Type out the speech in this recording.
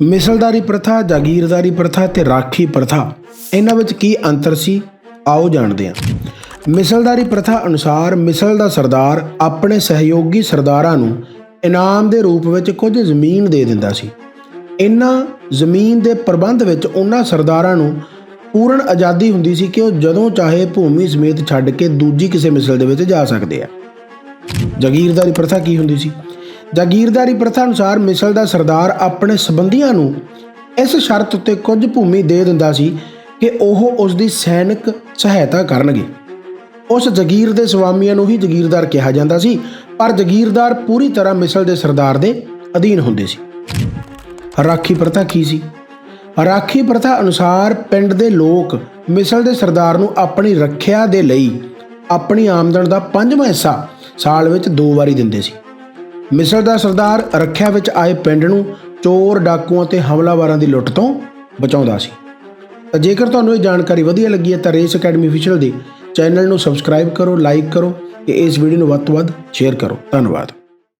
ਮਿਸਲਦਾਰੀ ਪ੍ਰਥਾ, ਜਾਗੀਰਦਾਰੀ ਪ੍ਰਥਾ ਤੇ ਰਾਖੀ ਪ੍ਰਥਾ, ਇਹਨਾਂ ਵਿੱਚ ਕੀ ਅੰਤਰ ਸੀ? ਆਓ ਜਾਣਦੇ ਹਾਂ। ਮਿਸਲਦਾਰੀ ਪ੍ਰਥਾ ਅਨੁਸਾਰ ਮਿਸਲ ਦਾ ਸਰਦਾਰ ਆਪਣੇ ਸਹਿਯੋਗੀ ਸਰਦਾਰਾਂ ਨੂੰ ਇਨਾਮ ਦੇ ਰੂਪ ਵਿੱਚ ਕੁਝ ਜ਼ਮੀਨ ਦੇ ਦਿੰਦਾ ਸੀ। ਇਹਨਾਂ ਜ਼ਮੀਨ ਦੇ ਪ੍ਰਬੰਧ ਵਿੱਚ ਉਹਨਾਂ ਸਰਦਾਰਾਂ ਨੂੰ ਪੂਰਨ ਆਜ਼ਾਦੀ ਹੁੰਦੀ ਸੀ ਕਿ ਉਹ ਜਦੋਂ ਚਾਹੇ ਭੂਮੀ ਸਮੇਤ ਛੱਡ ਕੇ ਦੂਜੀ ਕਿਸੇ ਮਿਸਲ ਦੇ ਵਿੱਚ ਜਾ ਸਕਦੇ ਆ। ਜਾਗੀਰਦਾਰੀ ਪ੍ਰਥਾ ਕੀ ਹੁੰਦੀ ਸੀ? ਜਾਗੀਰਦਾਰੀ ਪ੍ਰਥਾ ਅਨੁਸਾਰ ਮਿਸਲ ਦਾ ਸਰਦਾਰ ਆਪਣੇ ਸਬੰਧੀਆਂ ਨੂੰ ਇਸ ਸ਼ਰਤ ਉੱਤੇ ਕੁਝ ਭੂਮੀ ਦੇ ਦਿੰਦਾ ਸੀ ਕਿ ਉਹ ਉਸ ਦੀ ਸੈਨਿਕ ਸਹਾਇਤਾ ਕਰਨਗੇ। ਉਸ ਜਾਗੀਰ ਦੇ ਸਵਾਮੀਆਂ ਨੂੰ ਹੀ ਜਾਗੀਰਦਾਰ ਕਿਹਾ ਜਾਂਦਾ ਸੀ, ਪਰ ਜਾਗੀਰਦਾਰ ਪੂਰੀ ਤਰ੍ਹਾਂ ਮਿਸਲ ਦੇ ਸਰਦਾਰ ਦੇ ਅਧੀਨ ਹੁੰਦੇ ਸੀ। ਰਾਖੀ ਪ੍ਰਥਾ ਕੀ ਸੀ? ਰਾਖੀ ਪ੍ਰਥਾ ਅਨੁਸਾਰ ਪਿੰਡ ਦੇ ਲੋਕ ਮਿਸਲ ਦੇ ਸਰਦਾਰ ਨੂੰ ਆਪਣੀ ਰੱਖਿਆ ਦੇ ਲਈ ਆਪਣੀ ਆਮਦਨ ਦਾ ਪੰਜਵਾਂ ਹਿੱਸਾ ਸਾਲ ਵਿੱਚ ਦੋ ਵਾਰੀ ਦਿੰਦੇ ਸੀ। ਮਿਸਰ ਦਾ ਸਰਦਾਰ ਰੱਖਿਆ ਵਿੱਚ ਆਏ ਪਿੰਡ ਨੂੰ ਚੋਰ, ਡਾਕੂਆਂ ਤੇ ਹਮਲਾਵਰਾਂ ਦੀ ਲੁੱਟ ਤੋਂ ਬਚਾਉਂਦਾ ਸੀ। ਤਾਂ ਜੇਕਰ ਤੁਹਾਨੂੰ ਇਹ ਜਾਣਕਾਰੀ ਵਧੀਆ ਲੱਗੀ ਹੈ ਤਾਂ ਰੇਸ ਅਕੈਡਮੀ ਅਫੀਸ਼ੀਅਲ ਦੇ ਚੈਨਲ ਨੂੰ ਸਬਸਕ੍ਰਾਈਬ ਕਰੋ, ਲਾਈਕ ਕਰੋ ਤੇ ਇਸ ਵੀਡੀਓ ਨੂੰ ਵੱਧ ਤੋਂ ਵੱਧ ਸ਼ੇਅਰ ਕਰੋ। ਧੰਨਵਾਦ।